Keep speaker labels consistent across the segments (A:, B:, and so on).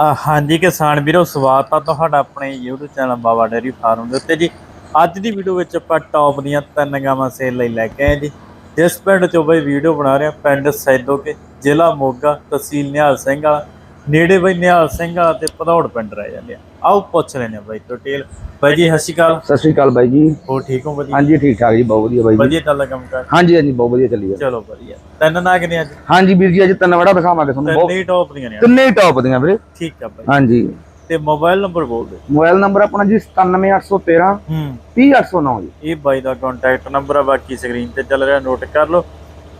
A: ਹਾਂਜੀ ਕਿਸਾਨ ਵੀਰੋ, ਸਵਾਗਤ ਆ ਤੁਹਾਡਾ ਆਪਣੇ YouTube channel Baba dairy farm ਦੇ ਉੱਤੇ ਜੀ। ਅੱਜ ਦੀ ਵੀਡੀਓ ਵਿੱਚ ਆਪਾਂ ਟੌਪ ਦੀਆਂ ਤਿੰਨ ਗਾਵਾਂ ਸੇਲ ਲਈ ਲੈ ਕੇ ਆਏ ਜੀ। ਜਿਸ ਪਿੰਡ ਚੋਂ ਬਈ ਵੀਡੀਓ ਬਣਾ ਰਹੇ ਆ, ਪਿੰਡ ਸੈਦੋਕੇ, ਜ਼ਿਲ੍ਹਾ ਮੋਗਾ, ਤਹਿਸੀਲ ਨਿਹਾਲ ਸਿੰਘ ਵਾਲਾ। ਨੇੜੇ ਬਈ ਨਿਹਾਲ ਸਿੰਘ ਵਾਲਾ ਤੇ ਭਦੌੜ ਪਿੰਡ ਰਹਿ ਜਾਂਦੇ ਆ। ਆਓ ਪੁੱਛ ਆ ਬਾਈ ਡਿਟੇਲ ਬਾਈ ਜੀ ਸਤਿ ਸ਼੍ਰੀ ਅਕਾਲ।
B: ਸਤਿ ਸ਼੍ਰੀ ਅਕਾਲ ਬਾਈ ਜੀ।
A: ਹੋਰ ਠੀਕ ਹੋ ਵਧੀਆ?
B: ਹਾਂਜੀ ਠੀਕ ਠਾਕ ਜੀ ਬਹੁਤ ਵਧੀਆ ਬਾਈ ਜੀ।
A: ਵਧੀਆ ਚੱਲਦਾ ਕੰਮ ਕਰ?
B: ਹਾਂਜੀ ਹਾਂਜੀ ਬਹੁਤ ਵਧੀਆ ਚੱਲੀ ਜਾਂਦਾ।
A: ਚਲੋ ਵਧੀਆ। ਤਿੰਨ ਨਾਗ ਨੇ ਅੱਜ?
B: ਹਾਂਜੀ ਵੀਰ ਜੀ ਅੱਜ ਤਿੰਨ ਵੜਾ ਦਿਖਾਵਾਂਗੇ ਤੁਹਾਨੂੰ। ਬਹੁਤ
A: ਤਿੰਨੇ ਟੌਪ ਦੀਆਂ ਨੇ।
B: ਤਿੰਨੇ ਟੌਪ ਦੀਆਂ ਵੀਰੇ।
A: ਠੀਕ ਆ ਬਾਈ।
B: ਹਾਂਜੀ।
A: ਤੇ ਮੋਬਾਈਲ ਨੰਬਰ ਬੋਲ ਦਿਓ।
B: ਮੋਬਾਈਲ ਨੰਬਰ ਆਪਣਾ ਜੀ 97813
A: ਹੂੰ।
B: 30809 ਜੀ।
A: ਇਹ ਬਾਈ ਦਾ ਕੰਟੈਕਟ ਨੰਬਰ ਆ ਬਾਕੀ ਸਕਰੀਨ ਤੇ ਚੱਲ ਰਿਹਾ ਨੋਟ ਕਰ ਲਓ।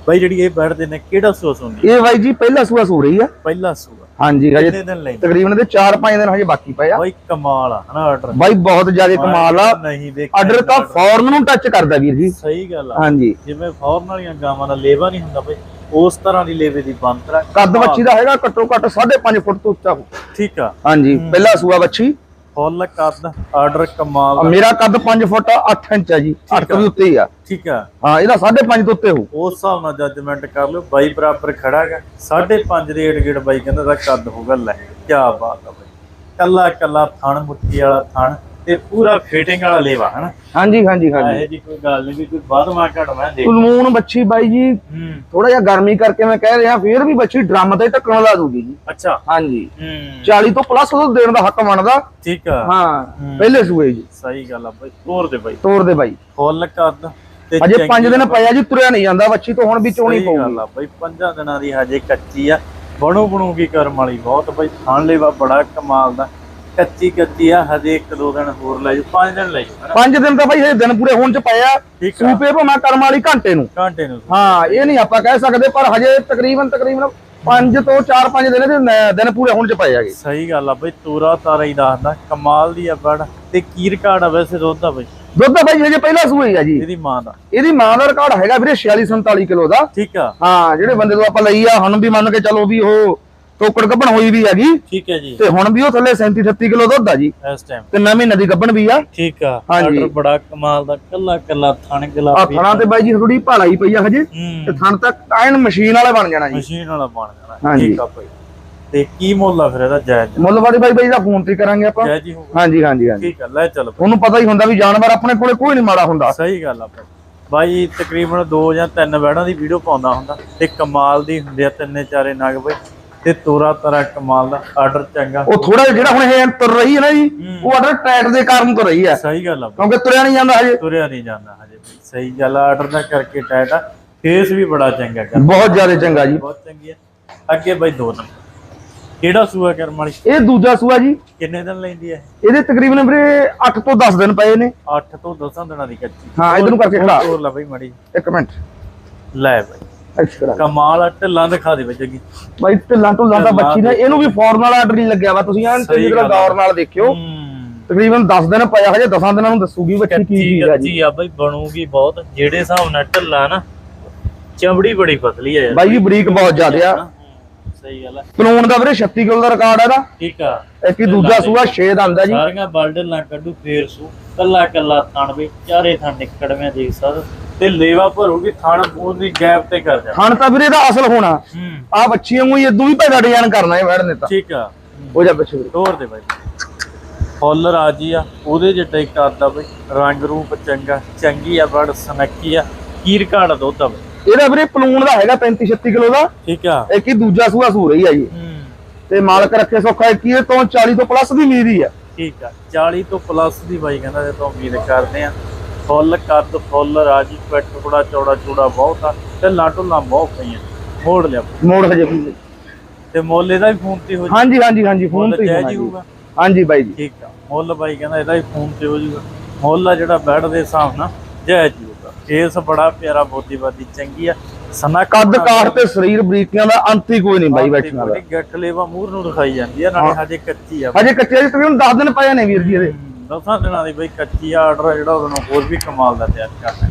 A: ਬਾਈ ਜਿਹੜੀ ਇਹ ਬੈਠਦੇ ਨੇ ਕਿਹੜਾ ਸੂਸ ਹੁੰਦੀ
B: ਇਹ ਬਾਈ ਜੀ ਪਹਿਲਾ ਸੂਆ ਸੂ ਰਹੀ ਆ।
A: ਪਹਿਲਾ ਸੂਆ।
B: ਹਾਂਜੀ ਹਜੇ
A: ਕਿੰਨੇ ਦਿਨ ਲੈਂਦੇ?
B: ਤਕਰੀਬਨ ਦੇ 4-5 ਦਿਨ ਹਜੇ ਬਾਕੀ ਪਏ ਆ।
A: ਬਾਈ ਕਮਾਲ ਆ ਹਨਾ ਆਰਡਰ
B: ਬਾਈ ਬਹੁਤ ਜ਼ਿਆਦਾ ਕਮਾਲ ਆ।
A: ਨਹੀਂ ਦੇਖ
B: ਆਰਡਰ ਤਾਂ ਫੌਰਨ ਨੂੰ ਟੱਚ ਕਰਦਾ ਵੀਰ ਜੀ।
A: ਸਹੀ ਗੱਲ ਆ।
B: ਹਾਂਜੀ।
A: ਜਿਵੇਂ ਫੌਰਨ ਵਾਲੀਆਂ ਗਾਵਾਂ ਦਾ ਲੇਵਾ ਨਹੀਂ ਹੁੰਦਾ ਬਾਈ ਉਸ ਤਰ੍ਹਾਂ ਦੀ ਲੇਵੇ ਦੀ ਬੰਤਰ
B: ਕੱਦ ਬੱਚੀ ਦਾ ਹੈਗਾ ਘੱਟੋ ਘੱਟ 5.5 ਫੁੱਟ ਤੋਂ ਉੱਚਾ।
A: ਠੀਕ ਆ।
B: ਹਾਂਜੀ ਪਹਿਲਾ ਸੂਆ ਬੱਚੀ
A: ਫੁੱਲ ਕੱਦ ਆਰਡਰ ਕਮਾਲ ਦਾ।
B: ਮੇਰਾ ਕੱਦ 5 ਫੁੱਟ 8 ਇੰਚ ਆ ਜੀ 8 ਤੋਂ ਉੱਤੇ ਹੀ ਆ।
A: ਠੀਕ ਆ।
B: ਹਾਂ ਇਹਦਾ 5.5 ਤੋਂ ਉੱਤੇ ਹੋਊ।
A: ਉਸ ਹਿਸਾਬ ਨਾਲ ਜੱਜਮੈਂਟ ਕਰ ਲਿਓ ਬਾਈ ਬਰਾਬਰ ਖੜਾ ਹੈਗਾ। 5.5 ਦੇ ਏਡ ਗੇੜ ਬਾਈ ਕਹਿੰਦਾ ਦਾ ਕੱਦ ਹੋਊਗਾ ਲੈ ਕੀ ਬਾਤ ਆ ਬਾਈ। ਕੱਲਾ ਕੱਲਾ ਥਣ ਮੁੱਠੀ ਵਾਲਾ ਥਣ। ਤੇ ਪੂਰਾ ਫਿਟਿੰਗ ਵਾਲਾ ਲੇਵਾ ਹਨਾ?
B: ਹਾਂਜੀ ਹਾਂਜੀ ਹਾਂਜੀ।
A: ਇਹ ਜੀ ਕੋਈ ਗੱਲ ਨਹੀਂ ਵੀ ਕੋਈ ਵਾਧਵਾ ਘਟਵਾ ਦੇ
B: ਕਲੂਨ ਬੱਚੀ ਬਾਈ ਜੀ ਥੋੜਾ ਜਿਹਾ ਗਰਮੀ ਕਰਕੇ ਮੈਂ ਕਹਿ ਰਿਹਾ ਫੇਰ ਵੀ ਬੱਚੀ ਡਰਮ ਤੇ ਢੱਕਣ ਲਾ ਦੂਗੀ ਜੀ।
A: ਅੱਛਾ।
B: ਹਾਂਜੀ।
A: ਹੂੰ।
B: 40 ਤੋਂ ਪਲੱਸ ਉਹ ਦੇਣ ਦਾ ਹੱਕ ਬਣਦਾ।
A: ਠੀਕ ਆ।
B: ਹਾਂ। ਪਹਿਲੇ ਸੂਏ ਜੀ।
A: ਸਹੀ ਗੱਲ ਆ ਬਾਈ ਤੋਰ ਦੇ ਬਾਈ।
B: ਤੋਰ ਦੇ ਬਾਈ।
A: ਫੁੱਲ ਤੇ
B: ਅਜੇ
A: ਚੰਗੀ
B: 5 ਦਿਨ ਪਿਆ ਜੀ ਤੁਰਿਆ ਨਹੀਂ ਜਾਂਦਾ ਬੱਚੀ ਤੋਂ ਹੁਣ ਵੀ ਚੋਣੀ
A: ਸਹੀ
B: ਪਊਗੀ।
A: ਗੱਲ ਆ ਬਾਈ ਪੰਜਾਂ ਦਿਨਾਂ ਦੀ ਹਜੇ ਕੱਚੀ ਆ। ਬਣੂ ਬਣੂਗੀ ਕਰਮ ਵਾਲੀ ਬਹੁਤ ਬਾਈ ਖਾਣ ਲੈਵਾ ਬੜਾ ਕਮਾਲ ਦਾ। ਕੱਚੀ ਕੱਚੀ ਆ ਹਜੇ ਇੱਕ ਦੋ ਦਿਨ ਹੋਰ ਲੈ ਜਾਓ ਪੰਜ ਦਿਨ ਲੈ ਜਾਓ
B: 5 ਦਿਨ ਤਾਂ ਬਾਈ ਇਹ ਦਿਨ ਪੂਰੇ ਹੋਣ ਚ
A: ਠੀਕ ਆ।
B: ਸੂਪੇ ਭਾਵੇਂ ਕਰਮ ਵਾਲੀ ਘੰਟੇ ਨੂੰ।
A: ਘੰਟੇ ਨੂੰ
B: ਹਾਂ ਇਹ ਨਹੀਂ ਆਪਾਂ ਕਹਿ ਸਕਦੇ ਪਰ ਹਜੇ ਤਕਰੀਬਨ ਤਕਰੀਬਨ 5 ਤੋਂ 4-5 ਦਿਨ ਦੇ ਦਿਨ ਪੂਰੇ ਹੋਣ ਚ ਪਏ ਹੈਗੇ।
A: ਸਹੀ ਗੱਲ ਆ ਬਈ ਤੂਰਾ ਤਾਰਾ ਹੀ ਦੱਸਦਾ ਕਮਾਲ ਦੀ ਆ ਬੜ ਤੇ ਕੀਰ ਕਾੜ ਆ ਵੈਸੇ ਦੁੱਧ ਦਾ ਬਈ।
B: ਦੁੱਧ ਤਾਂ ਬਾਈ ਹਜੇ ਪਹਿਲਾ ਹੀ ਆ ਜੀ।
A: ਇਹਦੀ ਮਾਂ ਦਾ।
B: ਇਹਦੀ ਮਾਂ ਦਾ ਰਿਕਾਰਡ ਹੈਗਾ ਵੀਰੇ 46 47 ਕਿਲੋ ਦਾ।
A: ਠੀਕ ਆ।
B: ਹਾਂ ਜਿਹੜੇ ਬੰਦੇ ਤੋਂ ਆਪਾਂ ਲਈ ਆ ਹੁਣ ਵੀ ਮੰਨ ਕੇ ਚੱਲੋ ਵੀ ਉਹ ਟੋਕੜ ਗੱਭਣ ਹੋਈ ਵੀ ਹੈਗੀ।
A: ਠੀਕ ਹੈ ਜੀ।
B: ਤੇ ਹੁਣ ਵੀ ਉਹ ਥੱਲੇ 37 38 ਕਿਲੋ ਦੁੱਧ ਆ ਜੀ।
A: ਇਸ ਟਾਈਮ
B: ਤੇ ਨਵੀਂ ਨਦੀ ਗੱਭਣ ਵੀ ਆ।
A: ਠੀਕ ਆ। ਆਰਡਰ ਬੜਾ ਕਮਾਲ ਦਾ ਕੱਲਾ ਕੱਲਾ ਥਣ
B: ਆ
A: ਗੁਲਾਬੀ
B: ਥਣਾ ਤੇ ਬਾਈ ਜੀ ਥੋੜੀ ਭਾਲਾਈ ਪਈ ਆ ਹਜੇ। ਤੇ ਥਣ ਤੱਕ ਐਨ ਮਸ਼ੀਨ ਵਾਲੇ ਬਣ ਜਾਣਾ ਜੀ।
A: ਮਸ਼ੀਨ ਵਾਲਾ ਬਣ ਜਾਣਾ। ਠੀਕ ਆ ਭਾਈ। ਤੇ ਕੀ ਮੁੱਲ ਆ ਫਿਰ ਇਹਦਾ ਜਾਇਜ਼?
B: ਮੁੱਲ ਵਾਲੀ ਬਾਈ ਬਾਈ ਦਾ ਫੋਨ ਤੇ ਕਰਾਂਗੇ ਆਪਾਂ।
A: ਜਾਇਜ਼ ਹੀ ਹੋਊਗਾ।
B: ਹਾਂਜੀ ਹਾਂਜੀ ਹਾਂਜੀ।
A: ਠੀਕ ਆ ਲੈ ਚੱਲ।
B: ਉਹਨੂੰ ਪਤਾ ਹੀ ਹੁੰਦਾ ਵੀ ਜਾਨਵਰ ਆਪਣੇ ਕੋਲੇ ਕੋਈ ਨਹੀਂ ਮਾੜਾ ਹੁੰਦਾ।
A: ਸਹੀ ਗੱਲ ਆ ਭਾਈ। ਬਾਈ ਤਕਰੀਬਨ 2 ਜਾਂ 3 ਬੈੜਾਂ ਦੀ ਵੀਡੀਓ ਪਾਉਂਦਾ ਹੁੰਦਾ। ਤੇ ਕਮਾਲ ਦੀ ਹੁੰਦੇ ਆ ਤਿੰਨੇ ਚਾਰੇ ਨਗ ਬਈ। ਤੇ ਤੋਰਾ ਤਰਾ ਕਮਾਲ ਦਾ ਆਰਡਰ ਚੰਗਾ।
B: ਉਹ ਥੋੜਾ ਜਿਹੜਾ ਹੁਣ ਇਹ ਤੁਰ ਰਹੀ ਹੈ ਨਾ ਜੀ ਉਹ ਆਰਡਰ ਟਾਈਟ ਦੇ ਕਾਰਨ ਤੁਰ ਰਹੀ ਹੈ।
A: ਸਹੀ ਗੱਲ ਆ।
B: ਕਿਉਂਕਿ ਤੁਰਿਆ ਨਹੀਂ ਜਾਂਦਾ ਹਜੇ।
A: ਤੁਰਿਆ ਨਹੀਂ ਜਾਂਦਾ ਹਜੇ ਸਹੀ ਗੱਲ ਆ ਆਰਡਰ ਦਾ ਕਰਕੇ ਟਾਈਟ ਆ। ਫੇਸ ਵੀ ਬੜਾ ਚੰਗਾ ਕਰ
B: ਬਹੁਤ ਜ਼ਿਆਦਾ ਚੰਗਾ ਜੀ।
A: ਬਹੁਤ ਚੰਗੀ ਆ। ਅੱਗੇ ਬਾਈ ਦੋ ਨੰਬਰ। ਕਿਹੜਾ ਸੂਆ ਕਰਮ ਵਾਲੀ?
B: ਇਹ ਦੂਜਾ ਸੂਆ ਜੀ।
A: ਕਿੰਨੇ ਦਿਨ ਲੈਂਦੀ ਹੈ
B: ਇਹਦੇ ਤਕਰੀਬਨ ਵੀਰੇ 8 ਤੋਂ 10 ਦਿਨ ਪਏ ਨੇ।
A: 8 ਤੋਂ 10 ਦਿਨਾਂ ਦੀ ਕੱਚੀ।
B: ਹਾਂ ਇਧਰ ਨੂੰ ਕਰਕੇ ਖੜਾ।
A: ਹੋਰ ਲੈ ਬਾਈ ਮੜੀ
B: ਇੱਕ ਮਿੰਟ।
A: ਲੈ ਬਾਈ।
B: ਐਕਸਟਰਾ
A: ਕਮਾਲ ਆ ਢਿੱਲਾਂ ਦਿਖਾ ਦੇ ਬਾਈ ਜੱਗੀ
B: ਬਾਈ ਢਿੱਲਾਂ ਢੁੱਲਾਂ ਦਾ ਬੱਚੀ ਨੇ ਇਹਨੂੰ ਵੀ ਫੌਰਨ ਵਾਲਾ ਆਰਡਰ ਨਹੀਂ ਲੱਗਿਆ ਵਾ ਤੁਸੀਂ ਐਨ ਚੰਗੀ ਤਰ੍ਹਾਂ
A: ਗੱਲ ਆ।
B: ਗੌਰ ਨਾਲ ਦੇਖਿਓ।
A: ਹੂੰ।
B: ਤਕਰੀਬਨ 10 ਦਿਨ ਪਿਆ ਹਜੇ 10 ਦਿਨਾਂ ਨੂੰ ਦੱਸੂਗੀ ਬੱਚੀ ਕੀ
A: ਕੱਚੀ
B: ਚੀਜ਼ ਆ ਜੀ।
A: ਕੱਚੀ ਆ ਬਾਈ ਬਣੂਗੀ ਬਹੁਤ। ਜਿਹੜੇ ਹਿਸਾਬ ਨਾਲ ਢਿੱਲਾ ਨਾ ਚਮੜੀ ਬੜੀ ਪਤਲੀ ਆ ਯਾਰ।
B: ਬਾਈ ਜੀ ਬਰੀਕ ਬਹੁਤ ਜ਼ਿਆਦਾ ਆ।
A: ਹੂੰ, ਸਹੀ ਗੱਲ ਆ।
B: ਪਲੂਣ ਦਾ ਵੀਰੇ 36 ਕਿਲੋ ਦਾ ਰਿਕਾਰਡ ਹੈ ਇਹਦਾ।
A: ਠੀਕ ਆ।
B: ਇੱਕ ਹੀ ਦੂਜਾ ਸੂਆ 6 ਦਾ ਆਂਦਾ ਜੀ।
A: ਸਾਰੀਆਂ ਬਲਡ ਲਾਂ ਕੱਢੂ ਫੇਰ ਸੂ। ਕੱਲਾ ਕੱਲਾ ਥਣ ਵੀ ਚਾਰੇ ਥਣ ਨਿਕੜਵੇਂ ਦੇਖ ਸਕਦੇ ਤੇ ਲੇਵਾ ਭਰੂਗੀ ਥਣ ਪੂਰੀ ਗੈਪ ਤੇ ਕਰ ਜਾ
B: ਖਾਣ ਤਾਂ ਵੀਰੇ ਇਹਦਾ ਅਸਲ ਹੋਣਾ। ਆ ਬੱਚੀਆਂ ਨੂੰ ਇਦੋਂ ਵੀ ਪੈਦਾ ਡਿਜ਼ਾਈਨ ਕਰਨਾ ਹੈ ਮੈਡਮ ਨੇ ਤਾਂ।
A: ਠੀਕ ਆ।
B: ਹੋ ਜਾ ਵੀਰੇ।
A: ਤੋਰ ਦੇ ਬਾਈ। ਫੁੱਲ ਰਾਜੀ ਆ ਉਹਦੇ ਜਿੱਡਾ ਹੀ ਕਰਦਾ ਬਈ। ਰੰਗ ਰੂਪ ਚੰਗਾ ਚੰਗੀ ਆ ਬੜ ਸਨੱਕੀ ਆ। ਕੀਰ ਘਾੜ ਦੁੱਧ ਆ ਬਈ।
B: ਇਹਦਾ ਵੀਰੇ ਪਲੂਣ ਦਾ ਹੈਗਾ 35 36 ਕਿਲੋ ਦਾ।
A: ਠੀਕ ਆ।
B: ਇੱਕ ਹੀ ਦੂਜਾ ਸੂਆ ਸੂ ਰਹੀ ਆ ਜੀ। ਤੇ ਮਾਲਕ ਰੱਖੇ ਸੌਖਾ ਇੱਕ ਹੀ ਇਹ ਤੋਂ 40 ਤੋਂ ਪਲੱਸ ਦੀ ਉਮੀਦ ਹੀ ਆ।
A: ਠੀਕ ਆ। 40 ਤੋਂ ਪਲੱਸ ਦੀ ਬਾਈ ਕਹਿੰਦਾ ਜੇ ਤੋਂ ਉਮੀਦ ਕਰਦੇ ਆ। ਫੁੱਲ ਕੱਦ ਫੁੱਲ ਰਾਜੀ ਪਿੱਠ ਬੜਾ ਚੌੜਾ ਚੂੜਾ ਬਹੁਤ ਆ ਤੇ ਲਾਟੁਲਾ ਬਹੁਤ ਪਈਆਂ। ਮੋੜ ਲਿਆ।
B: ਮੋੜ ਹਜੇ ਵੀ।
A: ਤੇ ਮੁੱਲ ਇਹਦਾ ਵੀ ਫੋਨ ਤੇ ਹੋ ਜੀ
B: ਹਾਂਜੀ ਹਾਂਜੀ ਹਾਂਜੀ ਫੋਨ ਤੇ
A: ਜਾਇਜ਼ ਹੀ। ਹੋਊਗਾ।
B: ਹਾਂਜੀ ਬਾਈ ਜੀ।
A: ਠੀਕ ਆ। ਮੁੱਲ ਬਾਈ ਕਹਿੰਦਾ ਇਹਦਾ ਵੀ ਫੋਨ ਤੇ ਹੋ ਜੂਗਾ ਮੁੱਲ ਆ ਜਿਹੜਾ ਬੈਡ ਦੇ ਹਿਸਾਬ ਨਾਲ ਜਾਇਜ਼ ਹੋਊਗਾ। ਫੇਸ ਬੜਾ ਪਿਆਰਾ ਬੋਦੀਵਾਦੀ ਚੰਗੀ ਆ। ਸਨਾ
B: ਕੱਦ ਕਾਠ ਤੇ ਸਰੀਰ ਬਰੀਕੀਆਂ ਦਾ ਅੰਤ ਹੀ ਕੋਈ ਨਹੀਂ ਬਾਈ ਬੈਠਣਾ ਦਾ
A: ਗੱਠ ਲੇਵਾ ਮੂਰ ਨੂੰ ਦਿਖਾਈ ਜਾਂਦੀ ਆ ਨਾਲੇ ਹਜੇ ਕੱਚੀ ਆ।
B: ਹਜੇ ਕੱਚੇ ਜਿਹੇ ਤਕਰੀਬਨ 10 ਦਿਨ ਪਏ ਨੇ ਵੀਰ ਜੀ ਇਹਦੇ।
A: ਦਸਾਂ ਦਿਨਾਂ ਦੀ ਬਈ ਕੱਚੀ ਆਰਡਰ ਜਿਹੜਾ ਉਹਨੂੰ ਹੋਰ ਵੀ ਕਮਾਲ ਦਾ ਤਿਆਰ ਕਰਨਾ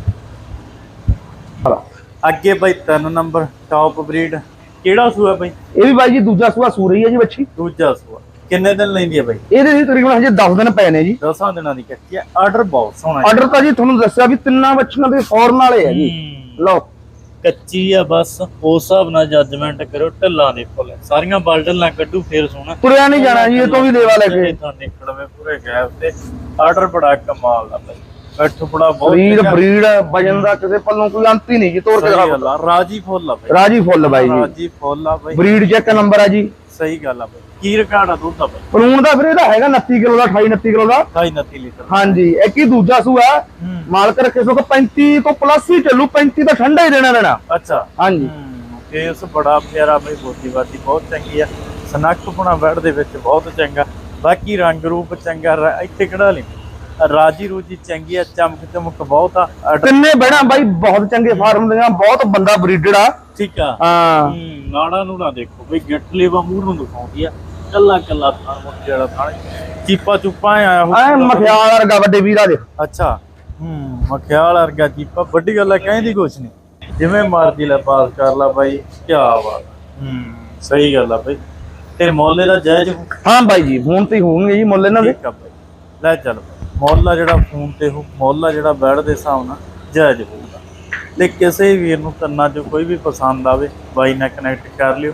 A: ਅੱਗੇ ਬਈ ਤਿੰਨ ਨੰਬਰ ਟੌਪ ਬਰੀਡ ਕਿਹੜਾ ਸੂਆ ਬਈ?
B: ਇਹ ਵੀ ਬਾਈ ਜੀ ਦੂਜਾ ਸੂਆ ਸੂ ਰਹੀ ਹੈ ਜੀ ਬੱਚੀ।
A: ਦੂਜਾ ਸੂਆ। ਕਿੰਨੇ ਦਿਨ ਲੈਂਦੀ ਆ ਬਈ?
B: ਇਹਦੇ ਵੀ ਤਕਰੀਬਨ ਹਜੇ 10 ਦਿਨ ਪਏ ਨੇ ਜੀ।
A: ਦਸਾਂ ਦਿਨਾਂ ਦੀ ਕੱਚੀ ਆ। ਆਰਡਰ ਬਹੁਤ ਸੋਹਣਾ ਹੈ।
B: ਆਰਡਰ ਤਾਂ ਜੀ ਤੁਹਾਨੂੰ ਦੱਸਿਆ ਵੀ ਤਿੰਨਾਂ ਬੱਚੀਆਂ ਦੇ ਫੌਰਨ ਵਾਲੇ ਆ ਜੀ।
A: ਹੂੰ।
B: ਲਓ।
A: ਕੱਚੀ ਆ ਬਸ ਉਸ ਹਿਸਾਬ ਨਾਲ ਜੱਜਮੈਂਟ ਕਰੋ ਢਿੱਲਾਂ ਦੇ ਫੁੱਲ ਸਾਰੀਆਂ ਬਲਡਲਾਂ ਕੱਢੂ ਫੇਰ ਸੋਣਾ
B: ਤੁਰਿਆ ਨਹੀਂ ਜਾਣਾ ਜੀ ਇਹ ਤੋਂ ਵੀ ਦੇਵਾ ਲੈ ਕੇ।
A: ਤਾਂ ਨਿਕਲਵੇਂ ਪੂਰੇ ਗੈਪ ਤੇ। ਆਰਡਰ ਬੜਾ ਕਮਾਲ ਦਾ ਬਈ। ਬੈਠੋ ਬੜਾ ਬਹੁਤ
B: ਬਰੀਡ। ਬਰੀਡ ਵਜਨ ਦਾ ਕਿਸੇ ਪੱਲੋਂ ਕੋਈ ਅੰਤ ਹੀ ਨਹੀਂ ਜੀ ਤੋੜ ਕੇ
A: ਰਾਜੀ ਫੁੱਲ ਆ ਬਈ।
B: ਰਾਜੀ ਫੁੱਲ ਬਾਈ ਜੀ।
A: ਰਾਜੀ ਫੁੱਲ ਆ ਬਈ।
B: ਬਰੀਡ ਚੈੱਕ ਨੰਬਰ ਆ ਜੀ।
A: ਸਹੀ ਗੱਲ ਆ ਬਈ। ਕੀ ਰਿਕਾਰਡ ਆ ਦੁੱਧ ਦਾ ਬਈ।
B: ਪਲੂਣ ਦਾ ਫਿਰ ਇਹਦਾ ਹੈਗਾ 29 ਕਿਲੋ ਦਾ 28 29 ਕਿਲੋ ਦਾ।
A: 29 ਲੀਟਰ।
B: ਹਾਂਜੀ ਇੱਕ ਹੀ ਦੂਜਾ ਸੂਆ
A: ਹੂੰ।
B: ਮਾਲਕ ਰੱਖੇ ਸੋ 35 ਤੋਂ ਪਲੱਸ ਹੀ ਚੱਲੂ 35 ਤਾਂ ਠੰਡਾ ਹੀ ਦੇਣਾ ਦੇਣਾ।
A: ਅੱਛਾ।
B: ਹਾਂਜੀ।
A: ਫੇਸ ਬੜਾ ਪਿਆਰਾ ਬਈ ਬੋਤੀ ਬਾਤੀ ਬਹੁਤ ਚੰਗੀ ਆ। ਸਨੱਖ ਪੁਣਾ ਵੜ ਦੇ ਵਿੱਚ ਬਹੁਤ ਚੰਗਾ। ਬਾਕੀ ਰੰਗ ਰੂਪ ਚੰਗਾ ਇੱਥੇ ਕਿਹੜਾ ਲਈ ਰਾਜੀ ਰੂਜੀ ਚੰਗੀ ਆ ਚਮਕ ਚਮਕ ਬਹੁਤ ਆ। ਅਡ-
B: ਤਿੰਨੇ ਬਹਿਣਾ ਬਾਈ ਬਹੁਤ ਚੰਗੇ ਫਾਰਮ ਦੀਆਂ ਬਹੁਤ ਬੰਦਾ ਬਰੀਡਡ ਆ।
A: ਠੀਕ ਆ।
B: ਹਾਂ।
A: ਹੂੰ ਨਾੜਾ ਨੂੰ ਨਾ ਦੇਖੋ ਬਈ ਗਿੱਟ ਲੇਵਾ ਮੂੰਹ ਨੂੰ ਦਿਖਾਉਂਦੀ ਆ। ਕੱਲਾ ਕੱਲਾ ਥਾਂ ਮੁੱਠੀ ਵਾਲਾ ਥਾਂ। ਚੀਪਾ ਚੁੱਪਾ ਆਇਆ ਉਹ
B: ਐ ਮਖਿਆਲ ਵਰਗਾ ਵੱਡੇ ਵੀਰਾ ਦੇ।
A: ਅੱਛਾ। ਹੂੰ ਮਖਿਆਲ ਵਰਗਾ ਚੀਪਾ। ਵੱਡੀ ਗੱਲ ਆ ਕਹਿੰਦੀ ਕੁਛ ਨਹੀਂ। ਜਿਵੇਂ ਮਰਜ਼ੀ ਲੈ ਪਾਸ ਕਰ ਲਾ ਬਾਈ ਕੀ ਬਾਤ। ਹੂੰ ਸਹੀ ਗੱਲ ਆ ਬਾਈ। ਤੇ ਮੌਲੇ ਦਾ ਜਾਇਜ਼।
B: ਹਾਂ ਬਾਈ ਜੀ ਫੋਨ ਤੇ ਹੀ ਹੋਣਗੇ ਜੀ ਮੁੱਲ
A: ਬਾਈ। ਲੈ ਚੱਲ ਮੌਲਾ ਜਿਹੜਾ ਫੋਨ ਤੇ ਹੋ ਮੌਲਾ ਜਿਹੜਾ ਬੈਡ ਦੇ ਹਿਸਾਬ ਨਾਲ ਜਾਇਜ਼ ਹੋਊਗਾ। ਤੇ ਕਿਸੇ ਵੀਰ ਨੂੰ ਕੰਨਾਂ 'ਚ ਕੋਈ ਵੀ ਪਸੰਦ ਆਵੇ ਬਾਈ ਨਾਲ ਕਨੈਕਟ ਕਰ ਲਿਓ।